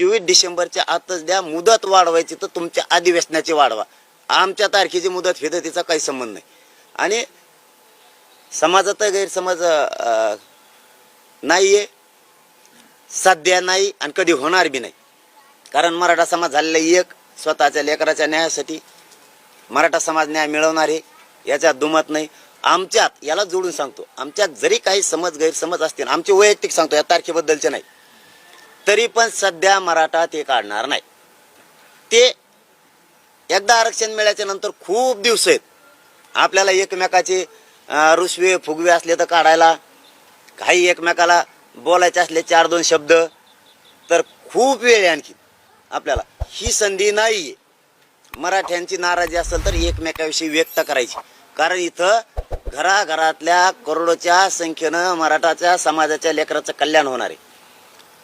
चोवीस डिसेंबरच्या आतच द्या मुदत वाढवायची तर तुमच्या अधिवेशनाची वाढवा. आमच्या तारखेची मुदत फिदतीचा काही संबंध नाही. आणि समाजात गैरसमज नाही आहे सध्या नाही आणि कधी होणार बी नाही. कारण मराठा समाज झालेला एक स्वतःच्या लेकराच्या न्यायासाठी मराठा समाज न्याय मिळवणार आहे याच्यात दुमत नाही. आमच्यात याला जोडून सांगतो आमच्यात जरी काही समज गैरसमज असतील आमचे वैयक्तिक सांगतो या तारखेबद्दलचे नाही. तरी पण सध्या मराठा ते काढणार नाही. ते एकदा आरक्षण मिळाल्याच्या नंतर खूप दिवस आहेत आपल्याला एकमेकाचे रुसवे फुगवे असले तर काढायला काही एकमेकाला बोलायचे असले चार दोन शब्द तर खूप वेळ आहे आणखी आपल्याला. ही संधी नाही आहे मराठ्यांची नाराजी असेल तर एकमेकाविषयी व्यक्त करायची. कारण इथं घराघरातल्या करोडोच्या संख्येनं मराठाच्या समाजाच्या लेकराचं कल्याण होणार आहे.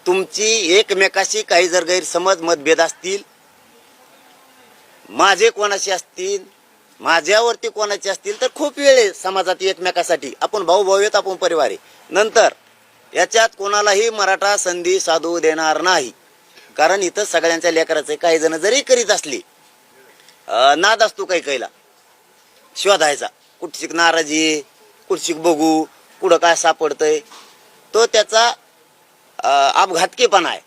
तुमची एकमेकाशी काही जर गैरसमज मतभेद असतील माझे कोणाशी असतील माझ्यावरती कोणाचे असतील तर खूप वेळ आहे समाजात एकमेकासाठी. आपण भाऊ भाऊ येत आपण परिवार आहे. नंतर याच्यात कोणालाही मराठा संधी साधू देणार नाही. कारण इथं सगळ्यांच्या लेकराचे काही जण जरी करीत असली नाद असतो काही कैला शोधायचा. कुठशिक नाराजी कुठशिक बघू कुठं काय सापडतंय. तो त्याचा अपघातकीपणा आहे.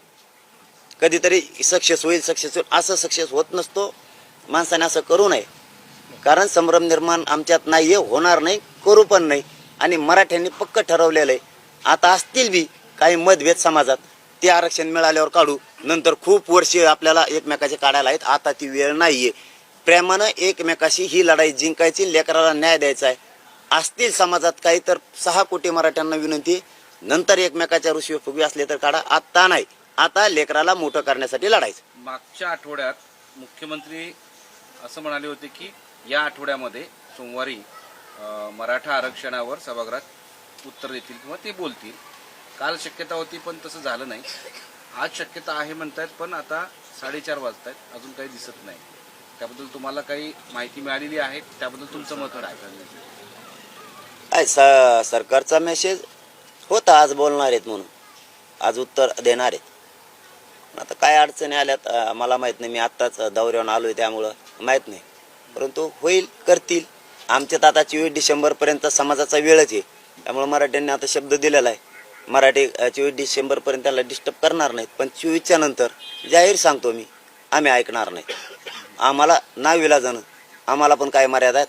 कधीतरी सक्सेस होईल सक्सेस होईल असं सक्सेस होत नसतो. माणसाने असं करू नये. कारण संभ्रम निर्माण आमच्यात नाही आहे होणार नाही करू पण नाही. आणि मराठ्यांनी पक्क ठरवलेलं आहे. आता असतील बी काही मतभेद समाजात. ते आरक्षण मिळाल्यावर काढू. नंतर खूप वर्षे आपल्याला एकमेकाचे काढायला आहेत. आता ती वेळ नाहीये. प्रेमानं एकमेकाशी ही लढाई जिंकायची लेकराला न्याय द्यायचा आहे. असतील समाजात काही तर सहा कोटी मराठ्यांना विनंती. नंतर एकमेकाच्या ऋषी फुगवी असले तर काढा. आता नाही. आता लेकराला मोठं करण्यासाठी लढायचं. मागच्या आठवड्यात मुख्यमंत्री असं म्हणाले होते की या आठवड्यामध्ये सोमवारी अ, मराठा आरक्षणावर सभागृहात उत्तर देतील किंवा ते बोलतील. काल शक्यता होती पण तसं झालं नाही. आज शक्यता आहे म्हणतायत पण आता साडेचार वाजत आहेत अजून काही दिसत नाही. त्याबद्दल तुम्हाला काही माहिती मिळालेली आहे. त्याबद्दल तुमचं मत काय? काय स- सरकारचा मेसेज होता आज बोलणार आहेत म्हणून. आज उत्तर देणार आहेत. आता काय अडचणी आल्यात मला माहीत नाही. मी आत्ताच दौऱ्यावर आहे त्यामुळं माहीत नाही. परंतु होईल करतील. आमच्यात आता चोवीस डिसेंबरपर्यंत समाजाचा वेळच आहे. त्यामुळं मराठ्यांनी आता शब्द दिलेला आहे. मराठी चोवीस डिसेंबरपर्यंत त्याला डिस्टर्ब करणार नाहीत. पण चोवीसच्या नंतर जाहीर सांगतो मी आम्ही ऐकणार नाही. आम्हाला नाविला जाणं आम्हाला पण काय मर्यादा आहेत?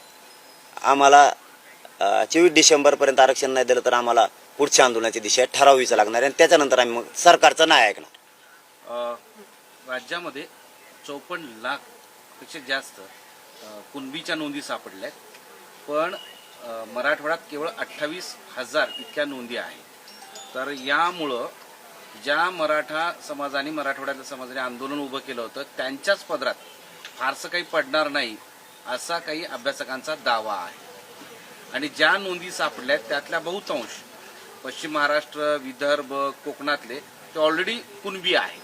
आम्हाला चोवीस डिसेंबरपर्यंत आरक्षण नाही दिलं तर आम्हाला पुढच्या आंदोलनाची दिशा ठरावीच लागणार आहे आणि त्याच्यानंतर आम्ही मग सरकारचं नाही ऐकणार. अ, राज्यामध्ये चौपन्न लाखपेक्षा जास्त अ, कुणबीच्या नोंदी सापडल्या आहेत. पण अ, मराठवाड्यात केवळ अठ्ठावीस हजार इतक्या नोंदी आहेत. तर यामुळं ज्या मराठा समाजाने मराठवाड्यातल्या समाजाने आंदोलन उभं केलं होतं त्यांच्याच पदरात फारसं काही पडणार नाही असा काही अभ्यासकांचा दावा आहे. आणि ज्या नोंदी सापडल्या आहेत, त्यातल्या बहुतांश पश्चिम महाराष्ट्र विदर्भ कोकणातले ते ऑलरेडी कुणबी आहे.